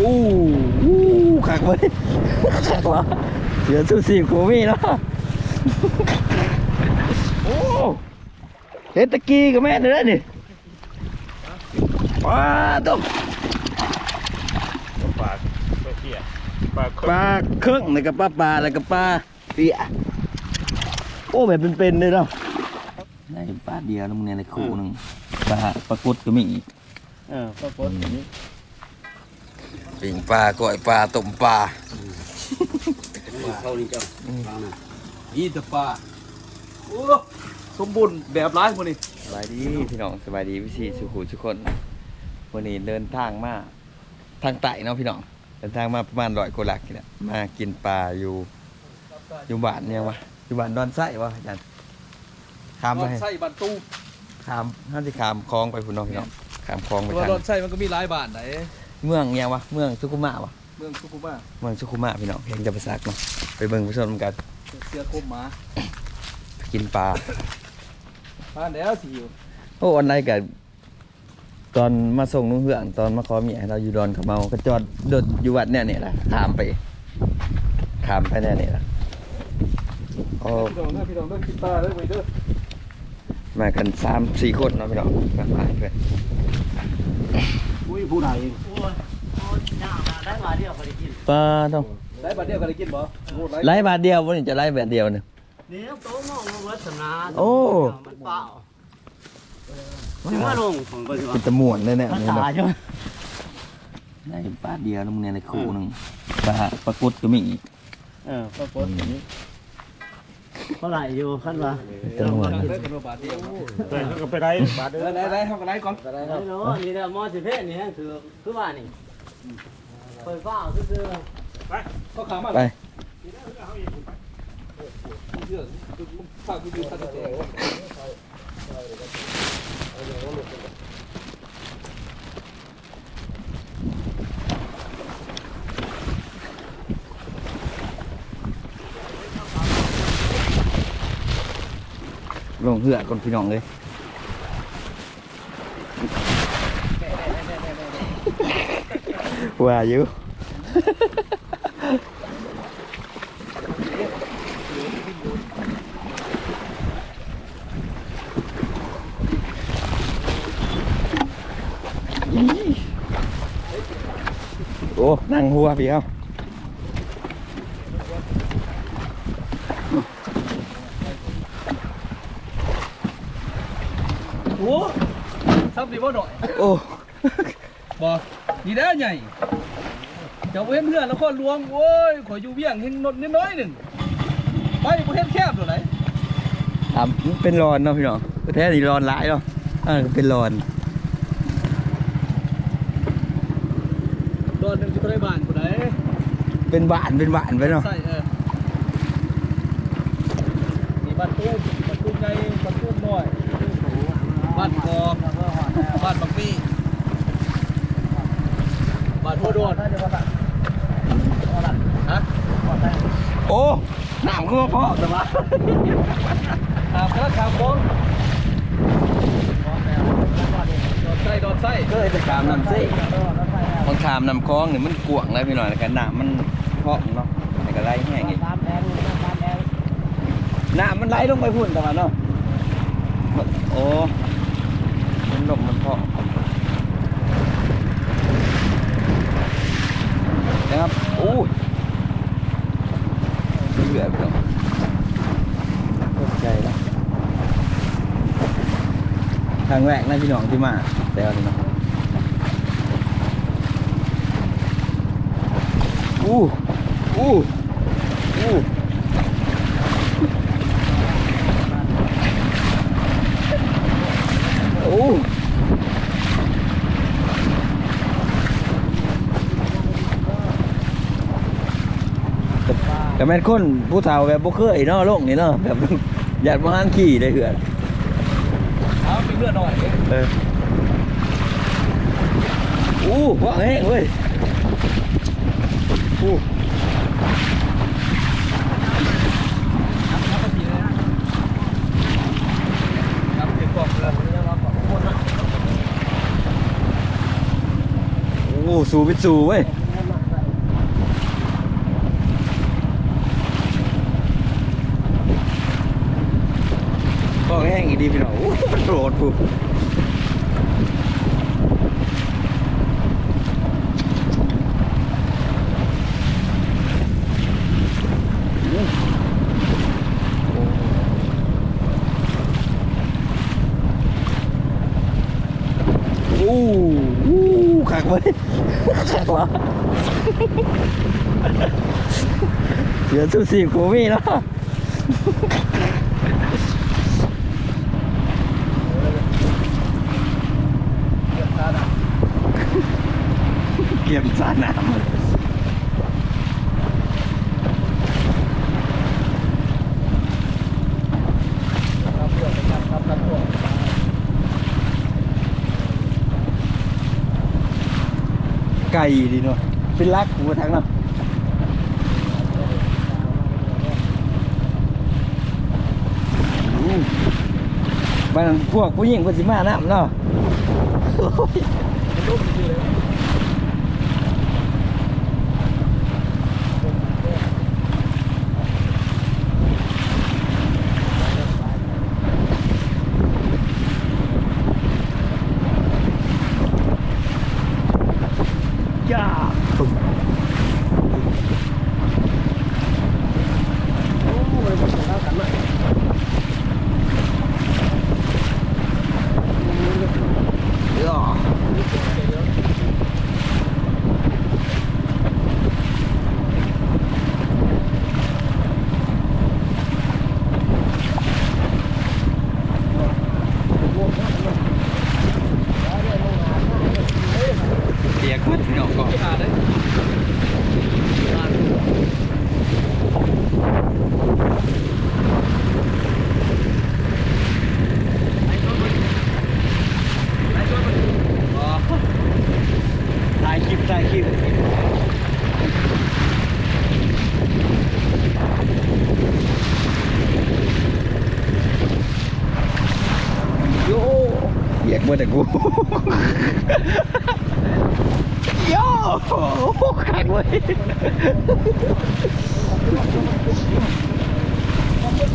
อู้อู้ขักเว้ขักวะเสือสู้สีกูมีเนาะโอ้เฮ็ดตะกี้กับแม่เลยนี่ว้าต้องปลาตัวเหี้ยปลาปลาเครื่องแล้วก็ปลาปลาแล้วก็ปลาเปียโอ้แบบเป็นๆเลยเนาะในปลาเดียวแล้วมึงเนี่ยในคู่หนึงปลาปลากดก็มีอีกเออปลาปนอย่างนี้ ปิ่งปลาก้อยปลาต้มปลาเข้านี่เจ้าฟังนะยี่ตะปลาโอ้สมบูรณ์แบบร้ายคนนี้สบายดีพี่น้องสบายดีพี่ซีสุขุทุกคนวันนี้เดินทางมาทางใต้เนาะพี่น้องเดินทางมาประมาณร้อยกว่าหลักนี่แหละมากินปลาอยู่อยู่บ้านเนี่ยวะอยู่บ้านดอนไส้วะอาจารย์ข้ามไปรถไส้บันตู้ข้ามห้าสิข้ามคลองไปพุ่นเน้องพี่น้องข้ามคลองไปตัวทางรถไส้มันก็มีหลายบานไหน เมืองเนี่ยวะเมืองสุขุมะวะเมืองสุขุมะเมืองสุขุมะพี่น้องเพียงจะไปซักเนาะไปเบิ่งผู้ชมกันเสือโคมหมากินปลาบ้านแล้วสิอยู่โอ้อันไหนกับตอนมาส่งนุ่งเหืองตอนมาขอเมียเราอยู่ดอนเขาเมาก็จอดเดินอยู่วัดเนี่ยเนี่ยแหละขามไปขามไปเนี่ยเนี่ยแหละโอ้พี่น้องเด้อพี่น้องเด้อกินปลาเด้อไปเด้อมากันสามสี่คนเนาะพี่น้องกันมาเพื่อนอุ้ย ผู้ใดได้มาเดียวก็ได้กินปลาต้องได้บาทเดียวกันได้กินบ่โหดไรไล่บาทเดียววันนี้จะไล่แบบเดียวเนี่ยนี่โต๊ะมองมาวัดสนาโอ้มันเปล่าถึงว่าลงของก็ถือเป็ว่านตะม่วนเลยเนี่ยภานี่ษาเนาะใช่ไหมได้บาทเดียวแล้วมึงเนี่ยในคู่หนึงปลาปลากดก็มีอีกเออปลาปนอย่างนี้ เท่าไหร่อยู่ขั้นว่าเป็นตะม่วนได้กันบาทเดียวก็ไปได้บาทเด้อได้ได้ได้เท่ากันได้ก่อนได้เนาะนี่แหละมอสิเพศนี่ฮะคือคือว่านี่เปิดฟ้าคือเขาขามาไปเชื่อฝากคุณดูท่านเจ้ ลงเหือกคนพี่น้องเลยว่าอยู่โอ้นั่งหัวพี่เอา โอ้ซ้ำดีบ่หน่อยโอ้บ่ดีแล้วใหญ่เจ้าเว้นเพื่อนแล้วก็ลวงโอ้ยขออยู่เวียงเห็นนดนิดน้อยหนึ่งไปบ่เห็นแคบตัวไหนถามเป็นรอนเนาะพี่น้องประเทศนี้รอนหลายเนาะอ่าเป็นรอนโดนหนึ่งจะได้บ้านคนไหนเป็นบ้านเป็นบ้านไปเนาะใช่เออมีบ้านตู้บ้านตู้ใหญ่บ้านตู้น้อย บ้านกอกบ้านบักมี่บ้านหัวโดนฮะโอ้น้ำก็พอแต่ว่าถามแล้วถามบงดอนไส้ดอนไส้ก็จะขามน้ำซิบางขามน้ำคลองเนี่ยมันกวางเลยพี่น้อยแล้วกันน้ำมันเพาะเนาะแต่ก็ไหลแห้งอีกตามแดงตามแดงน้ำมันไหลลงไปพุ่นแต่ว่าเนาะโอ้มั นลมมันเพาะนะครับโอ้ยเบื่อพี่น้องตกใจแล้วครั้งแรกนะพี่น้องที่มาแต่ว่านี่เนะอู้อู้อู้ แต่แม่นคนผู้เฒ่าแบบบ่เคยเนาะลงนี่เนาะแบบอยากมาหันขี่ได้เหือนเอาไปเลือดหน่อยเอออู้ว่างแห้งเว้ยอู้ครับเก็บกล่องเลยอู้สูบิดสูเว้ย ง องแห้งอีก ดีพี่น้องโอ้โหโกรธกูอู้อู้ขักไว้ยขักวเดี๋ยวสู้สีกูมีเนา เกียมสาน้ำเลยไก่ดีเนาะเป็นรักหัวทั้งนาะอู้บ้านพวกผู้หญิงคนสิมาน้ำเนาะ จ้าเรียก มันพี่น้องก่อนข โยเรียกมาแต่กูโย่ขาดเว้ย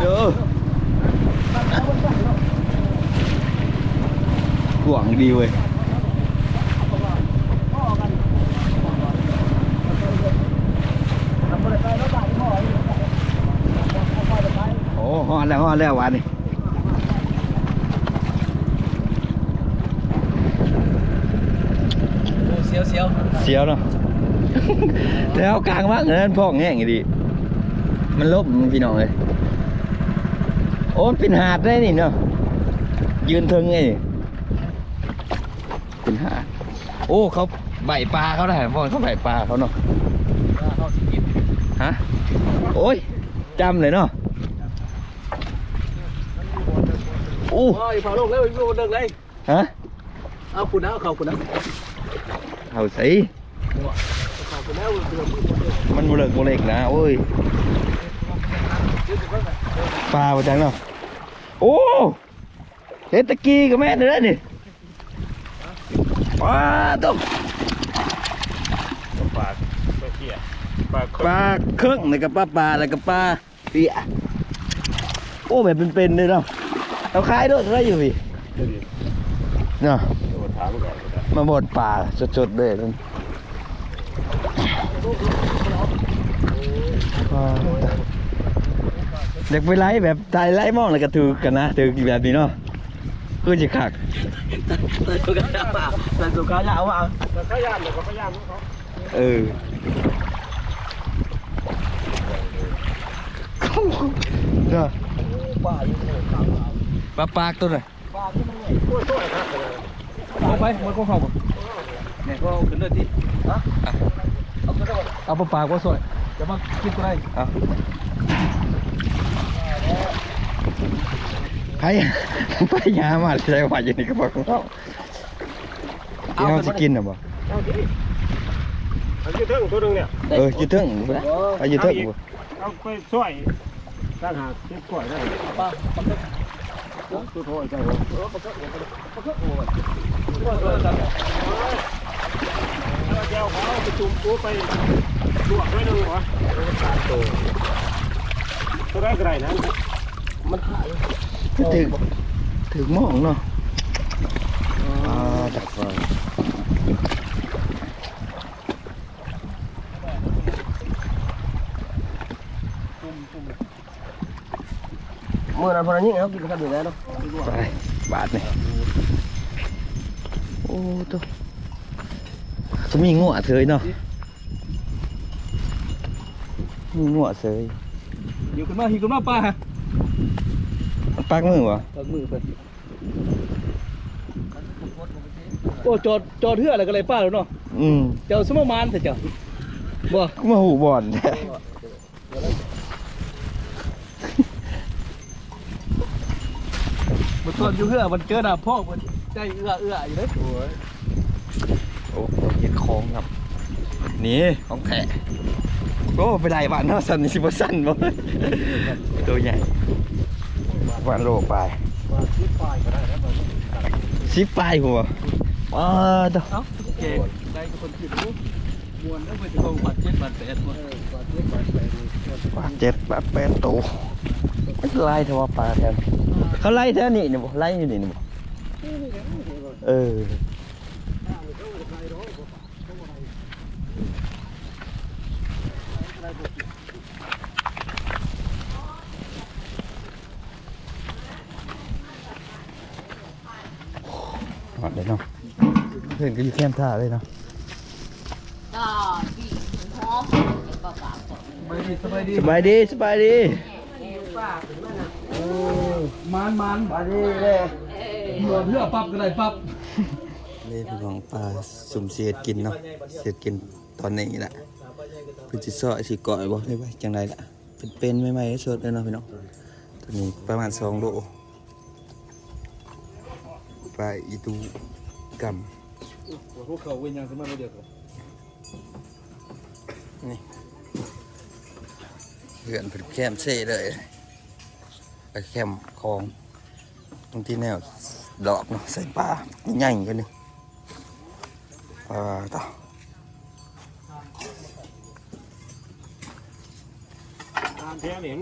เยอะหวังดีเว้ยโอ้ฮอดแล้วฮอดแล้ววันนี้ เสียวเสียวเสียวเนาะแล้วกลางมากเลยนั่นพ่องแห้งอีดี มันลบพี่น้องเลยโอ้มันเป็นหาดได้นี่เนาะยืนเทิงไงนี่เป็นหาดโอ้เขาใบปลาเขาได้พ่อเขาใบปลาเขาเนาะเข้าสิกินฮะโอ้ยจำเลยเนาะโอ้โอ้ยเผาลงแล้วอีกโดนเลยฮะเอาคุณนะเอาเขาคุณนะเอาใส่เขาคุณนะเดือด มันบ่เลิกบ่เล็กนะโอ้ยปลาประจังเนาะโอ้เฮดตะกี้กับแม่นเลยนี่ปลาต้มปากไปเขี่ยปากปลาเครื่องแล้วก็ปลาปลาแล้วก็ปลาเปียโอ้แบบเป็นๆเลยเนาะเราขายด้วยอะไรอยู่พี่เนาะถามก่อนมาบดปลาสดๆเลยนั่น เด็กไปไล่แบบตายไล่มองแล้วก็ถือกันนะถือแบบนี้เนาะคือจะขักแต่สุกายามาแต่สุกายามาแต่ขยันเดี๋ยวก็ขยันเขาเออเนาะป้าอยู่เลยปลาปากตัวน่ะป้าที่มันเนี่ยช่วยช่วยครับเอาไปมันก็เข้าบ่เนี่ยก็ขึ้นเลยที่ฮะ เอาขึ้นได้บ่เอาปลาปากว่าสวยจะมากินตัวไหนเอาไผ่ไผ่ยามาใส่หวานอยู่ในกระเป๋าของเขาที่เขาจะกินหรอบ่เอาดิเอาที่เทิงตัวหนึงเนี่ยเอออยู่เทึ่งบ่ได้ไปอยู่เทึ่งบ่เอาไปช่วยตั้งหากเก็บกล้วยได้ป้าปลาเก็ตตัวโถยใจผม เออปลาเก็ตปลาเก็ตโอ้ยวเขาไปจุ่มปูไปลวกด้วยหนึงเหรอตัวตัวได้กระไรนะมันขายถึงถึงหมองเนาะอ่าดักไฟเมื่อนั้นพอนั้นยิ่งเขากินกันอยู่แล้วเนาะไปบาทนี่โอ้ตัว จะมีงัวเถยเนาะมีงัวเถยอยู่ขึ้นมาหิวขึ้นมาป้าฮะมันปักมือวะตักมือไปโอ้จอดจอดเทื่ออะไรกันเลยป้าแล้วเนาะอืมเจ้าสมมานเถอะจ้ะบ่ก็มาหูบอลแท้มันตอนอยู่เทื่อมันเจอหน้าพ่อมันใจเอื้อเอื้ออยู่เลย โอ้เห็ดคองครับ นี่ของแท้โอ้ไปได้บ้านเนาะสันนี่สิบสั้นบ่ตัวใหญ่วันโลไปว่าที่ปลายก็ได้แล้วมันสิบปลายหัวอ้าตัวเอ้าเก่งได้กับคนผิดรู้มวนแล้วไปจะคงบาดเจ็บบาดแผลหมดปลาที่ปลายไปปลาเจ็ดปลาแปดตัวไม่ไล่เท่าว่าปลาแทนเขาไล่แท่นี่นี่บ่ไล่อยู่นี่นี่บ่เออห อดเลยเนาะเพื่อนก็อยู่แคมป์ท่าเลยเนาะก็ปีหอมปากปากก่อนสบายดีสบายดีสบายดีสบายดีมานมานปลาที่เลยเมื่อเพื่อปั๊บก็ได้ปั๊บนี่เป็นของปลาสุ่มเสียดกินเนาะเสียดกินตอนนี้แหละเพิ่นสิซอยสิก่อยบ่ได้ไว้จังไดล่ะเป็นเป็นใหม่ๆสดเลยเนาะพี่น้องตัวนี้ประมาณ2โล ปลาอีตูกำพวกเขาเว้นยังสมัยเดียวกันเพื่อนเป็นแคมเซ่เลยไปแคมคลองตรงที่แนวดอกเนาะใส่ปลาใหญ่ๆกันนึงปลาต่อตามแท้เนี่ย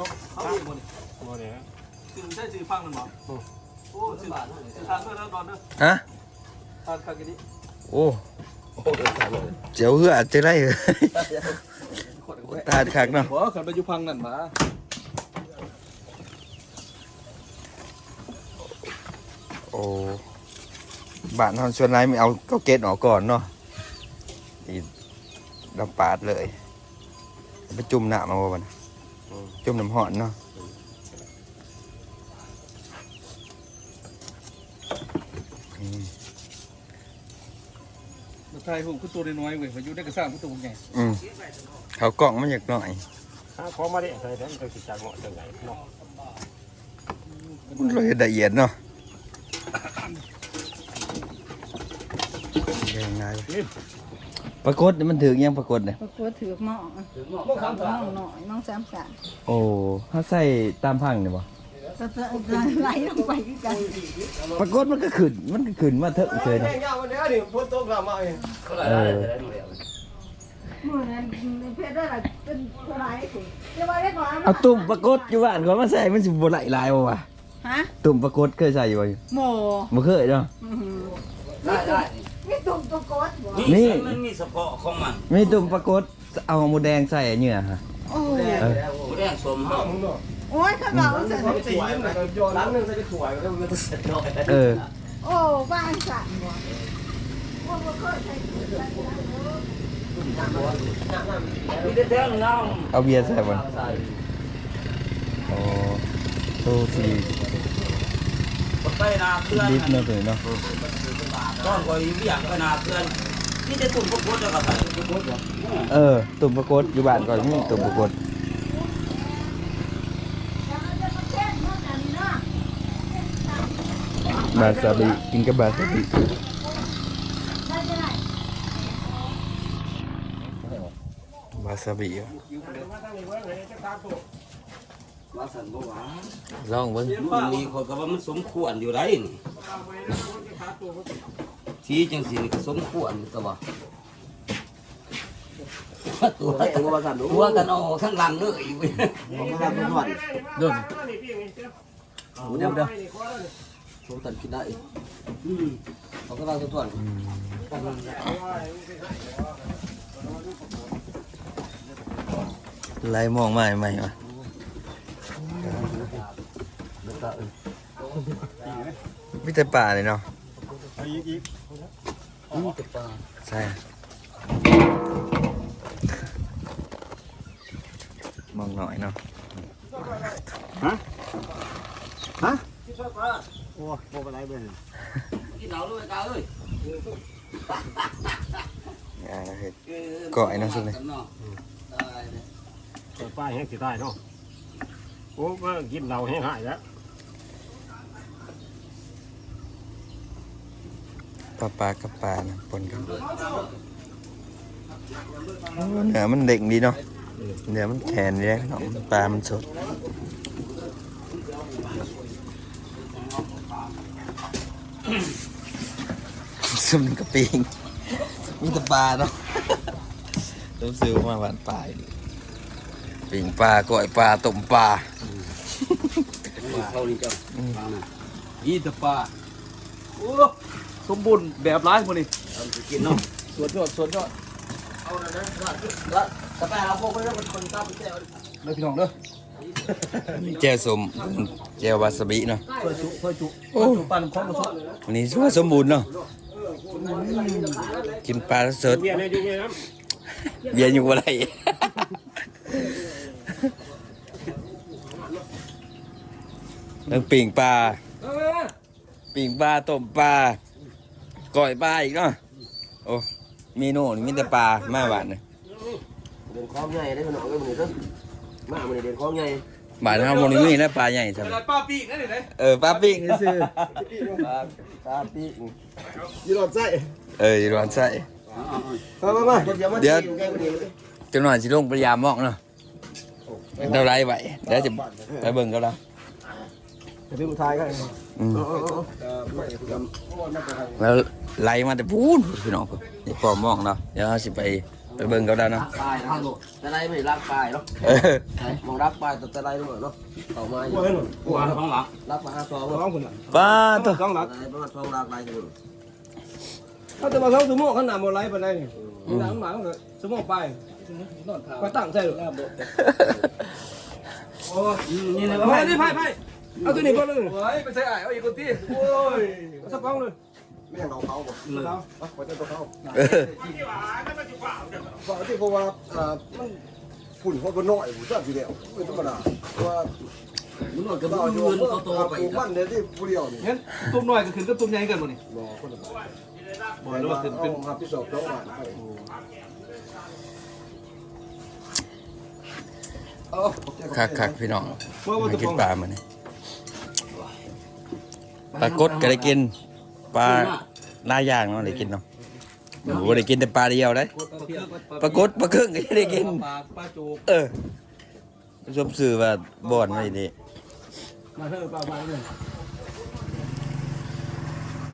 นกเขาเรียกมันตัวเนี่ยชื่อใช่ชื่อฟังมันบอก โอ้ชื่อบาทชื่อทางเมื่อแล้วตอนเนอะฮะทางทางกันนี้โอ้เจียวเหือจะได้เหรอตาดคักเนาะบอกขันไปอยู่พังนั่นมาโอ้บ้านทอนชวนไรไม่เอาเก็เกตออกก่อนเนาะอีดำปาดเลย ไปจุ่มหน้ามาบ่บัดนจุ่มน้ำหอนเนาะ ไทยหูคือตัวน้อยๆเว้ยพายุได้กระซ่างคือตัวใหญ่อืมเขากล่องมันอยากหน่อยถ้าของมาได้ใส่แทนก็สิจากเหมาะจังไงเนาะมันเลยละเอียดเนาะยังไงปรากฏนี่มันถึงยังปรากฏเนี่ยปรากฏถือหม้อพวกสามหม้อหน่อยหม้อสามสามโอ้ถ้าใส่ตามพังเนี่ยบ่ ไหลลงไปคือกันปรากฏมันก็ขึ้น มันก็ขึ้นมาเถอะเฉยแห้เนาะงยาววันนี้ดิฝนตกแล้วมาเองเออมื่อนั้นเพชรได้ละเป็นเท่าไหร่สิจะมาได้ก่อนเอาตุ่มปรากฏอยู่บ้านก่อนมาใส่มันสิบ่ไหลลายบ่วะฮะตุ่มปรากฏเคยใส่อยู่บ่โมบ่เคยเนาะได้ได้นี่ตุ่มปรากฏบ่นี่มันมีเฉพาะของมันมีตุ่มปรากฏเอาหมูแดงใส่เหงื่อฮะโอ้เออหมูแดงสมห้า โอ้ยเขาบอกว่าจะสีมันก็ย้อนหลังนึงใส่ถ่วยแล้วมันก็เสร็จเออ โอ้บ้านสั่นบ่โอ้บ่เคยใส่มีแต่แท้งน้เอาเบียร์ใส่บ่โอ้โซสีไปนาเพื่อนดิฟเนาะตัวนี้เนาะตอนคอยเรียกไปนาเพื่อนนี่จะตุ่มพวกพดแล้วก็ใส่เออตุ่มปรากฏอยู่บ้านก่อนมีตุ่มปรากฏ บาซาบิกินกับบาซาบิบาซาบิเหรอว่าสันบ่หวาลองเบิ่งมันมีคนก็ว่ามันสมควรอยู่ไรนี่ที่จังสินี่ก็สมควรอยู่แต่ว่าตัวตัวตัวกันออกทั้งหลังเลยเว้ยมาทำทุกวันเดินเดี๋ยวเดี๋ยว สมตันคิดได้เขาก็ต้องส่วนไล่มองใหม่ใหม่มามีแต่ป่าเลยเนาะใช่มองหน่อยเนาะ โอ้โหอะไรเบิ่งกินเหล้าด้วยกาเอ้ยอ่าเห็ด ก่อยนะสุดเลยตายเลย เปิดป้ายแห้งสิได้เนาะโอ้ก็กินเหล้าแห้งหายแล้วปลาปลากับปลานะปนกันโอ้เนื้อมันเด็กดีเนาะเนื้อมันแข็งดีนะเนาะปลามันสด ซุ่มนกระปิงมีแต่ปลาเนาะต้องซื้อมาหวานปลาอยู่ปิงปลาก้อยปลาต้มปลาเขานี่จ้ะยี่ตะปลาโอ้สมบูรณ์แบบร้ายพวกนี้กินเนาะสวนยอดสวนยอดเอาแล้วนะแล้วกาแฟเราพกไปแล้วมันคนตามไปแก้วเลยพี่น้องเด้อ แจ่วสมแจ่ววาซาบิเนาะช่วยจุช่วยจุช่วยจุปลาหนึ่งคล้องกระสุนวันนี้ถือว่าสมบูรณ์เนาะกินปลาสดเมียในอยู่เมียน้เบียร์อยู่อะไรเรื่องปิ่งปลาปิ่งปลาต้มปลาก้อยปลาอีกเนาะโอ้เมนูนี่มีแต่ปลามาหวานเลยเดินคล้องใหญ่ได้ขนาดก็มันนี่ก็มามันเดินคล้องใหญ่ บาดเราโมนี่มีนะปลาใหญ่ใช่ไหมปลาปีกนั่นเองนะเออปลาปิ้งซื้อปลาปลาปีกำยี่หลอดไส้เอออยู่ร้านไส้มามามาเดี๋ยวมาเดี๋ยวแก้วนี้จังหน่อยสิลงพยายามมอกเนาะเราไล่ไหวเดี๋ยวจะไปเบิ่งกับเราจะเป็นผู้ชายกันอืมแล้วไล่มาแต่พูนพี่น้องพุ่นนี่พอมองเนาะเดี๋ยวเราสิไป ไปเบิ่งกับเราเนาะปลายนะแต่ไรไม่รักปลายเนาะเออมองรักปลายแต่แต่ไรรู้เนาะต่อมาอยู่หัวให้หน่อยหัวข้างหลังรักมาห้าซองร้เนาะองคนละป้าตัวร้องหลักอะไรประมาณซองรักลายหนึ่งเขาจะมาเขาสมองขนาดโมไลปานใดนี่หลังหลังเลยสมองไปนอนเท้าไปตั้งใส่หรอโอ้ยนี่เลยเอาไปนี่ไพ่ไพ่เอาตัวนี้ก่อนเลยเฮ้ยไปใส่ไอ้เอาอีกคนที่โอ้ยสักกล้องเลย ไม่ใช่เราเขาบอกเขาขอเจ้าตัวเขาเออปกติเพราะว่าอ่ามันฝุ่นเขาก็น้อยผมทราบทีเดียวไม่ธรรมดาเพราะว่ามันหนวดกับเรามันอยู่ยืนเขาโตไปปลูกมันเนี่ยที่ผู้เดียวนี่เห็นตุ้มน้อยก็ขึ้นก็ตุ้มใหญ่กันหมดนี่รอคนละบาทบ่อยแล้วว่าเป็นเป็นเอาครับที่สอบสองบาทให้คักคักๆพี่น้องเมื่อวันมาจะกิฟนองปลามาเนี่ยปลากดก็ได้กิน ปลาหลายอย่างเนาะได้กินเนาะโอ้โหได้กินแต่ปลาเดียวได้ปลากดปลาครึ่งก็ได้กิน ปลาปลาจูกเออชมสื่อว่าบ่อนไม่ดีมาเถอะปลาไปเลย